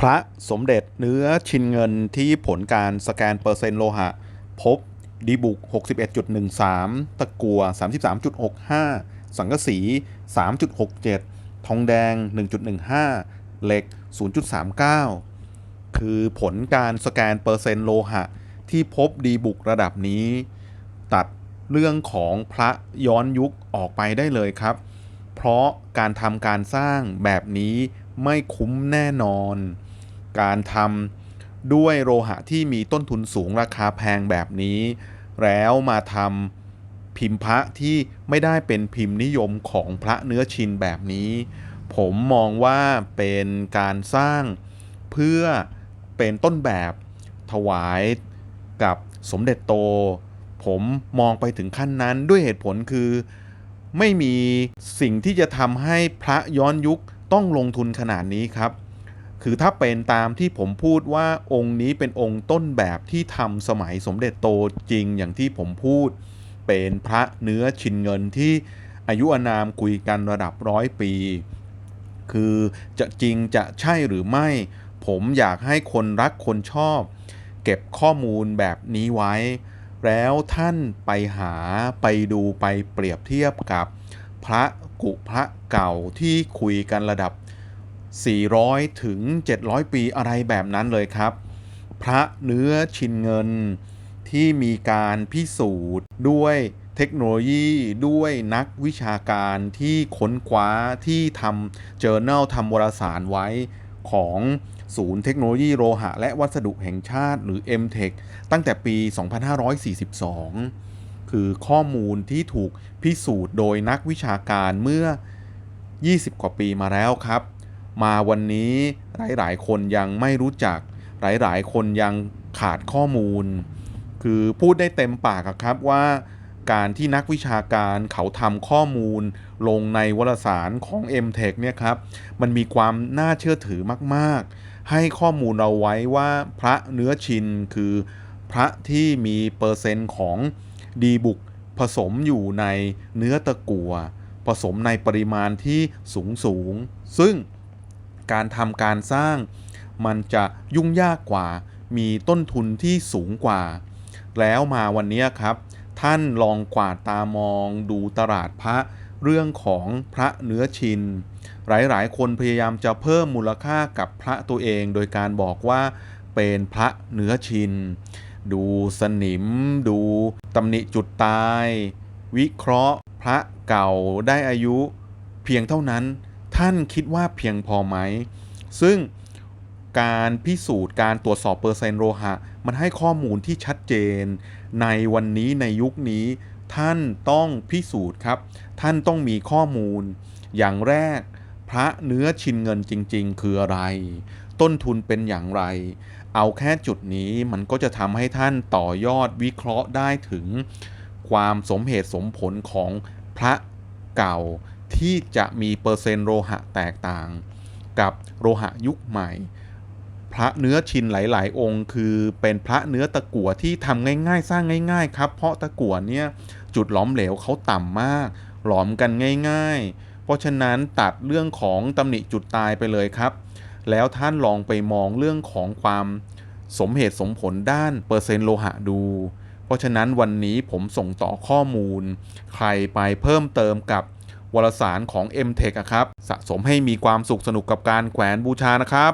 พระสมเด็จเนื้อชินเงินที่ผลการสแกนเปอร์เซ็นต์โลหะ พบดีบุก 61.13 ตะกัว 33.65 สังกะสี 3.67 ทองแดง 1.15 เหล็ก 0.39 คือผลการสแกนเปอร์เซ็นต์โลหะ ที่พบดีบุกระดับนี้ ตัดเรื่องของพระย้อนยุคออกไปได้เลยครับ เพราะการทำการสร้างแบบนี้ไม่คุ้มแน่นอน การทำด้วยโลหะที่มีต้นทุนสูงราคาแพงแบบนี้ แล้วมาทำพิมพ์พระที่ไม่ได้เป็นพิมพ์นิยมของพระเนื้อชินแบบนี้ ผมมองว่าเป็นการสร้างเพื่อเป็นต้นแบบถวายกับสมเด็จโต ผมมองไปถึงขั้นนั้นด้วยเหตุผลคือ ไม่มีสิ่งที่จะทำให้พระย้อนยุคต้องลงทุนขนาดนี้ครับ คือถ้าเป็นตามที่ผมพูดว่าองค์นี้เป็นองค์ต้นแบบที่ทำสมัยสมเด็จโตจริงอย่างที่ผมพูด เป็นพระเนื้อชินเงินที่อายุอนามคุยกันระดับร้อยปี คือจะจริงจะใช่หรือไม่ ผมอยากให้คนรักคนชอบ เก็บข้อมูลแบบนี้ไว้ แล้วท่านไปหาไปดูไปเปรียบเทียบกับ พระกุพระเก่าที่คุยกันระดับ 400 ถึง 700 ปีอะไรแบบนั้นเลยครับ พระเนื้อชินเงินที่มีการพิสูจน์ด้วยเทคโนโลยีด้วยนักวิชาการที่ค้นคว้าที่ทำ journal ทำวารสารไว้ของศูนย์เทคโนโลยีโลหะ และวัสดุแห่งชาติหรือ MTech ตั้งแต่ปี 2542 คือข้อมูลที่ถูกพิสูจน์โดยนักวิชาการเมื่อ 20 กว่าปีมาแล้วครับ มาวันนี้หลายๆ คนยังไม่รู้จัก หลายๆ คนยังขาดข้อมูล คือพูดได้เต็มปากครับว่าการที่นักวิชาการเขาทำข้อมูล ลงในวารสารของ MTech เนี่ยครับมันมีความน่าเชื่อถือมาก ๆ ให้ข้อมูลเราไว้ว่าพระเนื้อชินคือ พระที่มีเปอร์เซ็นต์ของดีบุกผสมอยู่ในเนื้อตะกัวผสมในปริมาณที่สูงสูง ซึ่ง การทำการสร้าง มันจะยุ่งยากกว่า มีต้นทุนที่สูงกว่า แล้วมาวันนี้ครับ ท่านลองกวาดตามองดูตลาดพระเรื่องของพระเนื้อชิน หลายๆ คนพยายามจะเพิ่มมูลค่ากับพระตัวเอง โดยการบอกว่าเป็นพระเนื้อชิน ดูสนิม ดูตำหนิจุดตาย วิเคราะห์พระเก่าได้อายุเพียงเท่านั้น ท่านคิดว่าเพียงพอไหม ซึ่งการพิสูจน์การตรวจสอบเปอร์เซ็นต์โลหะ มันให้ข้อมูลที่ชัดเจน ในวันนี้ในยุคนี้ ท่านต้องพิสูจน์ครับ ท่านต้องมีข้อมูล อย่างแรก พระเนื้อชินเงินจริง ๆ คืออะไร ต้นทุนเป็นอย่างไร เอาแค่จุดนี้มันก็จะทำให้ท่านต่อยอดวิเคราะห์ได้ถึง ความสมเหตุสมผลของพระเก่า ที่จะมีเปอร์เซ็นต์โลหะแตกต่าง กับโลหะยุคใหม่ พระเนื้อชินหลาย ๆ องค์ คือเป็นพระเนื้อตะกั่วที่ทำง่าย ๆ สร้างง่าย ๆ ครับ เพราะตะกั่วเนี่ยจุดหลอมเหลวเขาต่ำมาก หลอมกันง่าย ๆ เพราะฉะนั้นตัดเรื่องของตำหนิจุดตายไปเลยครับ แล้วท่านลองไปมองเรื่องของความสมเหตุสมผลด้านเปอร์เซ็นต์โลหะดู เพราะฉะนั้นวันนี้ผมส่งต่อข้อมูล ใครไปเพิ่มเติมกับ วารสารของ MTech อะครับ สะสมให้มีความสุขสนุกกับการแขวนบูชานะครับ